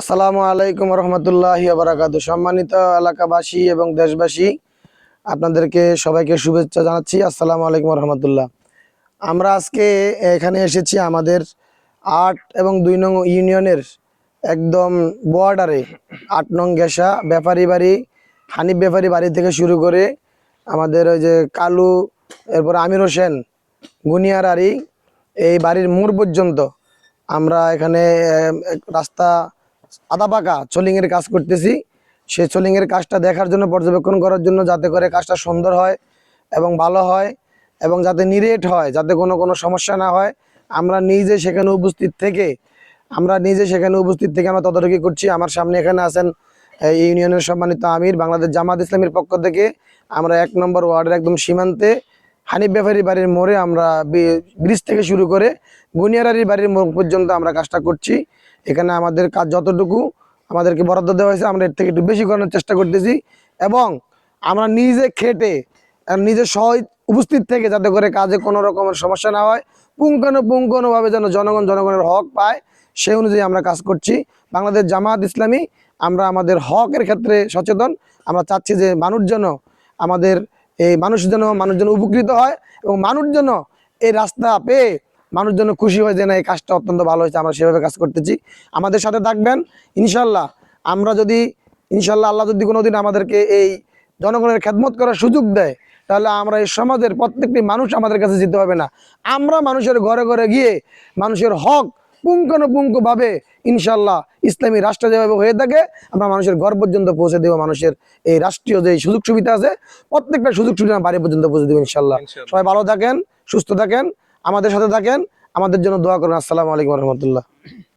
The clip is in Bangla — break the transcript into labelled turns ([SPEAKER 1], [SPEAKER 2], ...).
[SPEAKER 1] আসসালামু আলাইকুম রহমতুল্লাহ বারাকাত সম্মানিত এলাকাবাসী এবং দেশবাসী, আপনাদেরকে সবাইকে শুভেচ্ছা জানাচ্ছি। আসসালামু আলাইকুম রহমতুল্লাহ। আমরা আজকে এখানে এসেছি আমাদের আট এবং দুই নং ইউনিয়নের একদম বর্ডারে। আট নং গেসা ব্যাপারী বাড়ি, হানিফ ব্যাপারী বাড়ি থেকে শুরু করে আমাদের ওই যে কালু, এরপর আমির হোসেন, গুনিয়ার আরি এই বাড়ির মোড় পর্যন্ত আমরা এখানে রাস্তা আদা পাকা চলিংয়ের কাজ করতেছি। সেই চলিংয়ের কাজটা দেখার জন্য, পর্যবেক্ষণ করার জন্য যাতে করে কাজটা সুন্দর হয় এবং ভালো হয় এবং যাতে নিরেট হয়, যাতে কোনো কোনো সমস্যা না হয়। আমরা নিজে সেখানে উপস্থিত থেকে, আমরা নিজে সেখানে উপস্থিত থেকে আমরা তদারকি করছি। আমার সামনে এখানে আছেন ইউনিয়নের সম্মানিত আমির, বাংলাদেশ জামাত ইসলামীর পক্ষ থেকে। আমরা এক নম্বর ওয়ার্ডের একদম সীমান্তে হানিফ ব্যাপারী বাড়ির মোড়ে আমরা ব্রিজ থেকে শুরু করে গুনিয়ারারির বাড়ির মোড় পর্যন্ত আমরা কাজটা করছি। এখানে আমাদের কাজ যতটুকু আমাদেরকে বরাদ্দ দেওয়া হয়েছে, আমরা এর থেকে একটু বেশি করানোর চেষ্টা করতেছি এবং আমরা নিজে খেটে নিজে সহ উপস্থিত থেকে যাতে করে কাজে কোনো রকমের সমস্যা না হয়, পুঙ্খানুপুঙ্খানুভাবে যেন জনগণ জনগণের হক পায়, সেই অনুযায়ী আমরা কাজ করছি। বাংলাদেশ জামাত ইসলামী, আমরা আমাদের হকের ক্ষেত্রে সচেতন। আমরা চাচ্ছি যে মানুষ যেন আমাদের এই মানুষ যেন মানুষ যেন উপকৃত হয় এবং মানুষ যেন এই রাস্তা পেয়ে মানুষ যেন খুশি হয় যে না, এই কাজটা অত্যন্ত ভালো হয়েছে, আমরা সেভাবে কাজ করতেছি। আমাদের সাথে থাকবেন ইনশাল্লাহ আমরা যদি ইনশাল্লাহ আল্লাহ যদি কোনোদিন আমাদেরকে এই জনগণের খেদমত করার সুযোগ দেয়, তাহলে আমরা এই সমাজের প্রত্যেকটি মানুষ আমাদের কাছে যেতে হবে না। আমরা মানুষের ঘরে ঘরে গিয়ে মানুষের হক পুঙ্খানুপুঙ্খভাবে ইনশাল্লাহ ইসলামী রাষ্ট্র যেভাবে হয়ে থাকে আমরা মানুষের ঘর পর্যন্ত পৌঁছে দেবো মানুষের এই রাষ্ট্রীয় যে সুযোগ সুবিধা আছে প্রত্যেকটা সুযোগ সুবিধা বাড়ি পর্যন্ত পৌঁছে দেবো ইনশাল্লাহ
[SPEAKER 2] ইনশাল্লাহ।
[SPEAKER 1] সবাই ভালো থাকেন সুস্থ থাকেন আমাদের সাথে থাকেন আমাদের জন্য দোয়া করুন। আসসালামু আলাইকুম রহমতুল্লাহ।